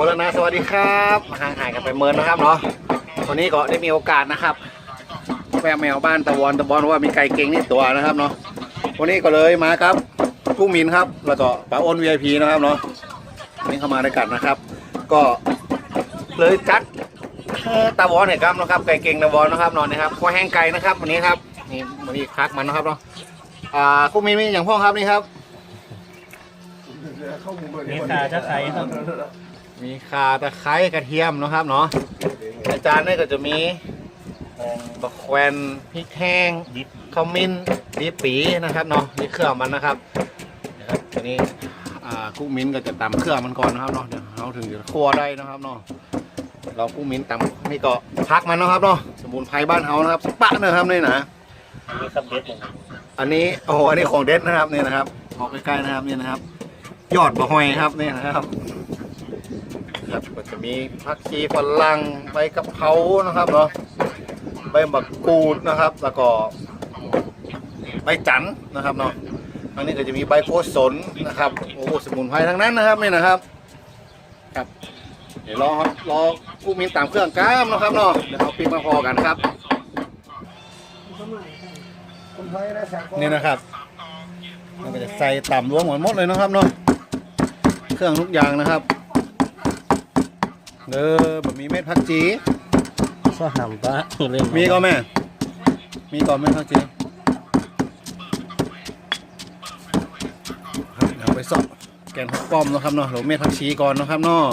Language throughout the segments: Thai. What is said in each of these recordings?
คนละนะสวัสดีครับห่างหายกันไปเมินนะครับเนาะวันนี้ก็ได้มีโอกาสนะครับแวะแมวบ้านตะวอนตะบอนว่ามีไก่เก่งนี่ตัวนะครับเนาะวันนี้ก็เลยมาครับกุ้งมินครับ แล้วก็ป้าอ้น VIP นะครับเนาะวันนี้เข้ามาด้วยกันนะครับ ก็เลยจัดตะวอนเนี่ยครับนะครับไก่เก่งตะวอนนะครับนอนนะครับข้อแห้งไก่นะครับวันนี้ครับนี่วันนี้คักมันนะครับเนาะอ่ากุ้งมินมีอย่างพ่อครับนี่ครับเมษาจะใส่ครับ มีข่าตะไคร้กระเทียมนะครับเนาะในจานนี่ก็จะมีบะแควนพริกแห้งดิขมิ้นดีปีนะครับเนาะนี่เครื่องมันนะครับนะครับทีนี้อ่ากุ้งมิ้นก็จะตำเครื่องมันก่อนนะครับเนาะเดี๋ยวเราถึงจะคั่วได้นะครับเนาะเรากุ้งมิ้นตำนี่ก็พักมันนะครับเนาะสมุนไพรบ้านเฮานะครับสปะนะครับนี่นะครับเนึ่งอันนี้โอ้โหอันนี้ของเด็ดนะครับนี่นะครับออกใกล้ๆนะครับนี่นะครับ ยอดบะหอยครับนี่นะครับ ครับก็จะมีผักชีฝรั่งใบกะเพรานะครับเนาะใบบักกูดนะครับ แล้วก็ใบจันทร์นะครับเนาะอันนี้ก็จะมีใบโกศลนะครับโอ้โหสมุนไพรทั้งนั้นนะครับนี่นะครับครับเดี๋ยวรอรอผู้มีตามเครื่องก้ามนะครับเนาะเดี๋ยวเอาปีมาพอกันครับนี่นะครับมันก็จะใส่ต่ำรวมหมดหมดเลยนะครับเนาะเครื่องทุกอย่างนะครับ เด้อบะหมี่เม็ดผักจีชอบนำปะเล่นมีก็แม่ มีก่อนเม็ดผักจีครับเดี๋ยวไปสอบแกนผักป้อมนะครับเนาะหรือเม็ดผักชีก่อนนะครับเนาะ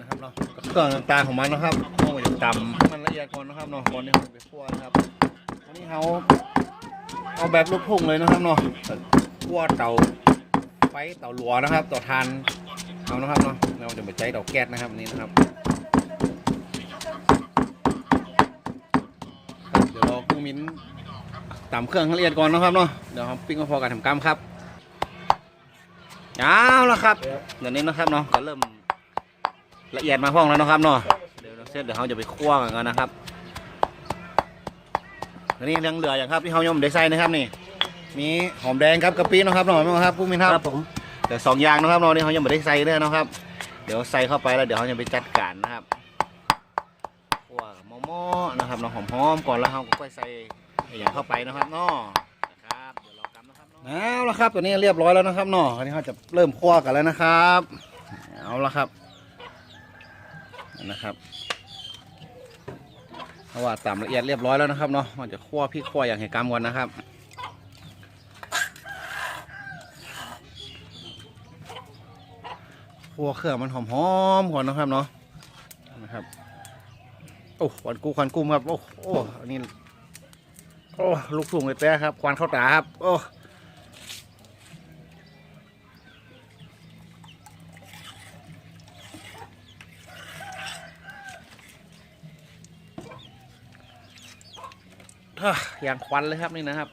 นะครับเนาะเครื่องต่างๆของมันนะครับต้องไปตำมันละเอียดก่อนนะครับเนาะก่อนที่เราจะไปคั่วนะครับอันนี้เขาเอาแบบลูกทุ่งเลยนะครับเนาะคั่วเตาไฟเตาหลัวนะครับเตาทาน เอานะครับเนาะเราจะไปใช้เตาแก๊สนะครับอันนี้นะครับเดี๋ยวรอกุ้งมิ้นตำเครื่องให้ละเอียดก่อนนะครับเนาะเดี๋ยวเราปิ้งมาพอกันทำกรรมครับเอาแล้วครับเดี๋ยวนี้นะครับเนาะก็เริ่มละเอียดมาพ้องแล้วนะครับเนาะเดี๋ยวเราเสร็จเดี๋ยวเราจะไปคั่วกันนะครับอันนี้ยังเหลืออย่างครับที่เขายมได้ใส่นะครับนี่ มีหอมแดงครับกะปินะครับเนาะไหมครับกุ้งมิ้นครับครับผม เดี๋ยวสองอย่างนะครับเนาะนี่เขายังไม่ได้ใส่เลยนะครับ เดี๋ยวใส่เข้าไปแล้วเดี๋ยวเขาจะไปจัดการนะครับคั่วหม้อนะครับเนาะหอมๆก่อนแล้วเขาก็ค่อยใส่อย่างเข้าไปนะครับนาะนะครับเดี๋ยวรอกำนะครับเนาะเอาละครับตัวนี้เรียบร้อยแล้วนะครับนาะอันนี้เขาจะเริ่มคั่วกันแล้วนะครับเอาละครับนะครับเพราะว่าตามละเอียดเรียบร้อยแล้วนะครับเนาะมันจะคั่วพริกคั่วอย่างเหตุกรรมก่อนนะครับ คั่วเครื่องมันหอมๆก่อนนะครับเนาะนะครับโอ้ควันกูควันกุ้มครับโอ้โอ้อันนี้โอ้ลูกสูงเลยแต่ครับควันเข้าตาครับโอ้อะอย่างควันเลยครับนี่นะครับ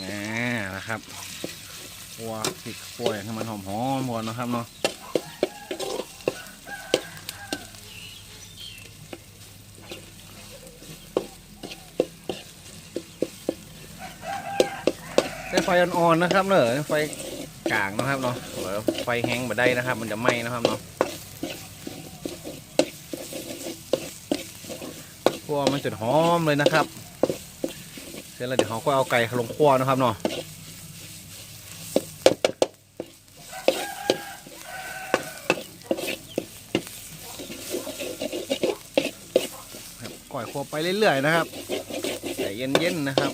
นี่ นะครับคั่วพริกคั่วยให้มันหอมๆก่อนนะครับเนาะใช้ไฟอ่อนๆนะครับเนอะไฟกลางนะครับเนาะเดี๋ยวไฟแห้งมาได้นะครับ มันจะไหม้นะครับเนาะคั่วมันจนหอมเลยนะครับ เสร็จแล้วเดี๋ยวเขาก็เอาไก่ลงคั่วนะครับเนาะครับ ก่อยครัวไปเรื่อยๆนะครับใจเย็นๆนะครับ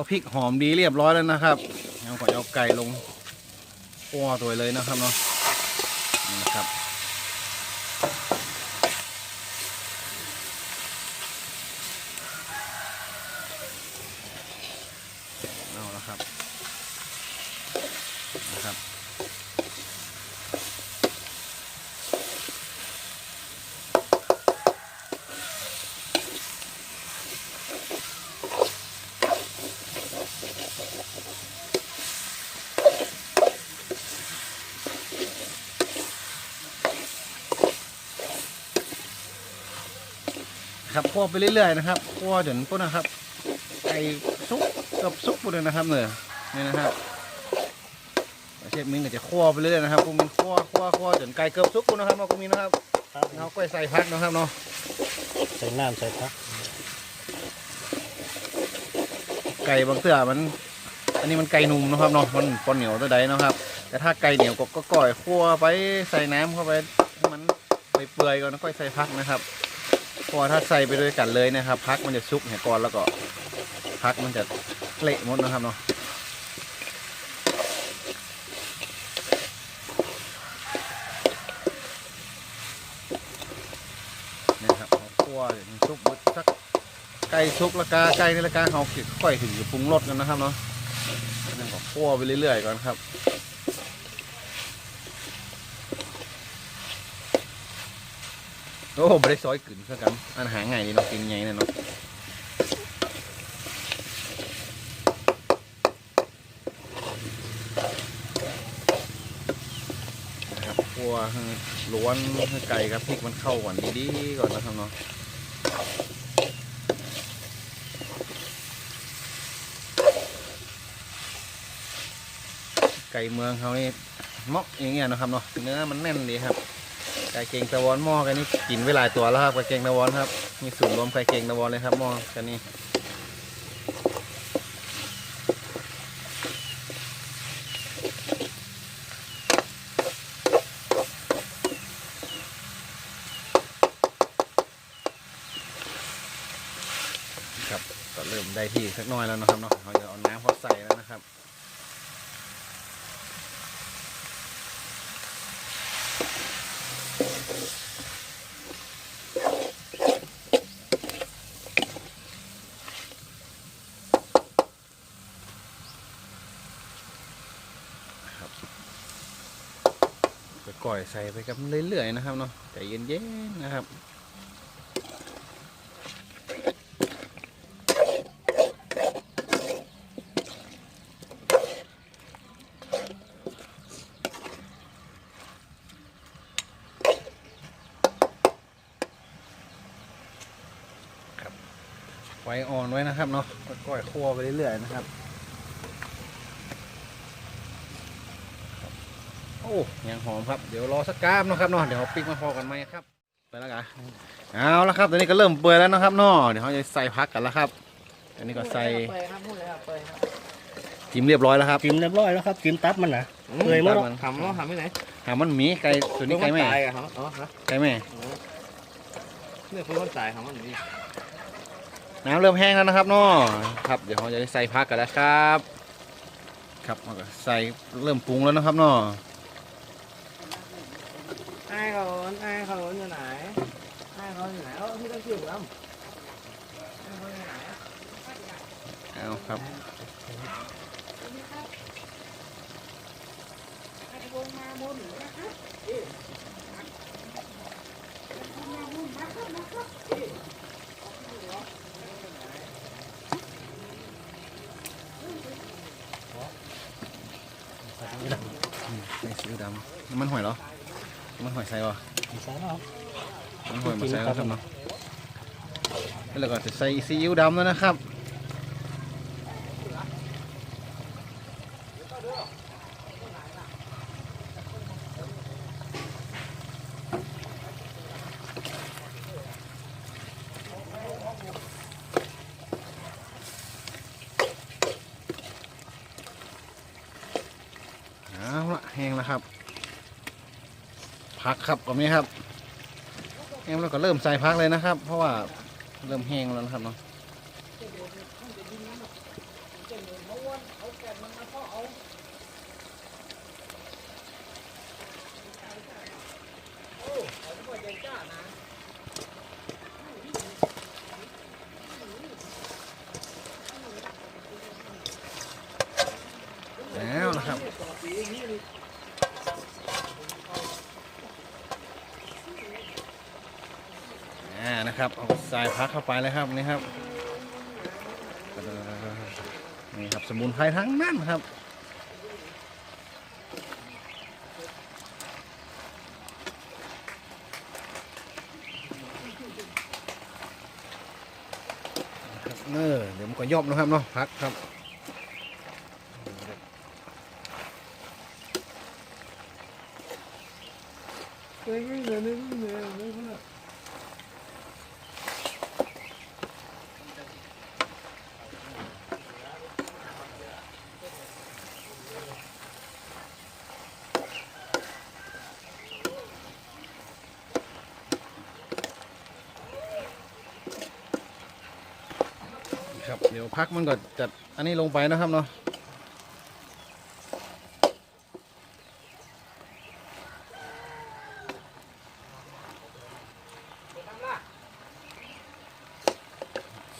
อพริกหอมดีเรียบร้อยแล้วนะครับเราขอเอาไก่ลงอ้อตัวเลยนะครับเนาะนะครับเอาละครับนะครับ ครับคั่วไปเรื่อยๆนะครับคั่วจนปุ๊บนะครับไก่ซุกกับซุกปุ๊บเลยนะครับเนี่ยนี่นะครับเชฟมิ้งก็จะคั่วไปเรื่อยๆนะครับพวกมิ้งคั่วคั่วคั่วจนไก่เกือบซุกปุ๊บนะครับเนาะพวกมิ้งนะครับครับเราก็ใส่พักนะครับเนาะใส่น้ำใส่พัก ไก่บางเตื้อมัน อันนี้มันไก่นุ่มนะครับเนาะมันปนเหนียวตัวใดเนาะครับ แต่ถ้าไก่เหนียวก็ก็ก่อยคั่วไปใส่น้ำเข้าไปให้มันเปื่อยๆก่อนแล้วค่อยใส่พักนะครับ เพราะถ้าใส่ไปด้วยกันเลยนะครับ พักมันจะซุกเหี่ยก่อนแล้วก็พักมันจะเละหมดนะครับเนาะนี่ครับเอาคั่วเดี๋ยวมันซุกเบิดสักไก่ซุกละกาไก่นี่ละกาเขาค่อยถึงจะปรุงรสกันนะครับเนาะนั่นก็คั่วไปเรื่อยๆก่อนครับ อ้ไม่ได้ซอยกลืนซะกัน อันหาง่ายดีเนาะกินไงเนี่ยเนาะนะครับคั่วล้วนไก่กับพริกมันเข้ากันดีๆก่อนนะครับเนาะไก่เมืองเขานี่มาะอย่างเงี้ยนะครับเนาะเนื้อมันแน่นดีครับ ไก่เกงตะวอนหม้อกันนี่กินไว้หลายตัวแล้วครับไก่เกงตะวอนครับมีส่วนรวมไก่เกงตะวอนเลยครับหม้อกันนี่ครับก็เริ่มได้ที่สักหน้อยแล้วนะครับเนาะเราจะเอาน้ำเขาใส่แล้วนะครับ ก็ก่อยใส่ไปกับเรื่อยๆนะครับเนาะใจเย็นๆนะครับ ไว้อ่อนไว้นะครับเนาะก็ก่อยคั่วไปเรื่อยๆนะครับ โอ้ยังหอมครับเดี๋ยวรอสักกราบเนาะครับเนาะเดี๋ยวเอาปิ๊กมาพอกันไหมครับ ไปแล้วกันเอาละครับตอนนี้ก็เริ่มเปื่อยแล้วนะครับเนาะเดี๋ยวเขาจะใส่พักกันแล้วครับอันนี้ก็ใส่เปิดครับพูดเลยครับเปิดครับจิ้มเรียบร้อยแล้วครับจิ้มเรียบร้อยแล้วครับจิ้มตับมันนะเคยมั้ยมันทำแล้วทำไม่ไหนหามันหมีไก่ตัวนี้ไก่แม่ตายอะครับอ๋อฮะไก่แม่เนี่ยคือคนตายครับมันนี่ น้ำเริ่มแห้งแล้วนะครับเนาะครับเดี๋ยวเขาจะได้ใส่พักกันแล้วครับ ครับเราก็ใส่เริ่มปรุงแล้วนะครับเนาะไอ้เขาไอ้เขาอยู่ไหนไอ้เขาอยู่ไหนเออพี่ต้องคิวแล้วไอ้เขาอยู่ไหนเอาครับนี่ซีอิ๊ว ดำน้ำมันหอยเหรอน้ำมันหอยใส่ป่ะใส่แล้วน้ำมันหอยมาใส่แล้วครับเนาะแล้วก็จะใส่ซีอิ๊วดำแล้วนะครับ พักครับตรงนี้ครับเอ็มเราก็เริ่มใส่พักเลยนะครับ เพราะว่าเริ่มแห้งแล้วนะครับเนาะแล้วนะครับ เอาใส่พักเข้าไปเลยครับนี่ครับนี่ครับสมุนไพรทั้งนั้นครับเนอเดี๋ยวมันก็ย่อบนะครับเนาะพักครับครับ เดี๋ยวพักมันก็จัดอันนี้ลงไปนะครับเนาะ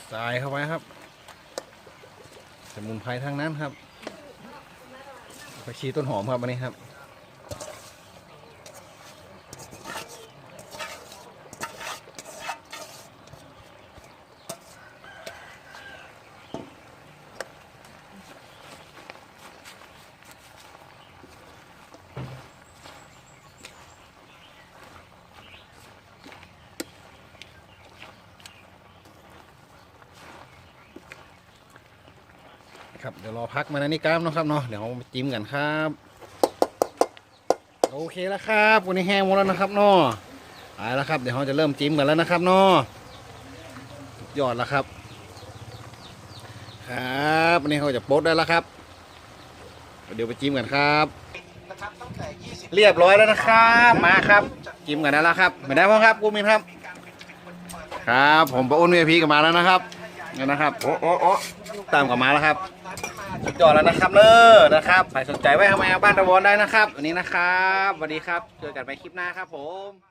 ใส่เข้าไปครับสมุนไพรทั้งนั้นครับผักชีต้นหอมครับอันนี้ครับ ครับเดี๋ยวรอพักมานะนี่กล้ามเนาะครับเนาะเดี๋ยวเรามาจิ้มกันครับ โอเคแล้วครับวันนี้แห้งหมดแล้วนะครับเนาะไปแล้วครับเดี๋ยวเราจะเริ่มจิ้มกันแล้วนะครับเนาะยอดแล้วครับ ครับวันนี้เขาจะโป๊ดได้แล้วครับ เดี๋ยวไปจิ้มกันครับเรียบร้อยแล้วนะครับมาครับจิ้มกันได้แล้วครับไม่ได้พ้อครับกูมินครับ ครับ ผมปะอ้นเวีพีกับมาแล้วนะครับนี่นะครับโอ้โอ้โอ้ตามกลับมาแล้วครับ สุดยอดแล้วนะครับเนอนะครับใครสนใจไว้ทำไมเอาบ้านตะวอนได้นะครับวันนี้นะครับสวัสดีครับเจอกันไปคลิปหน้าครับผม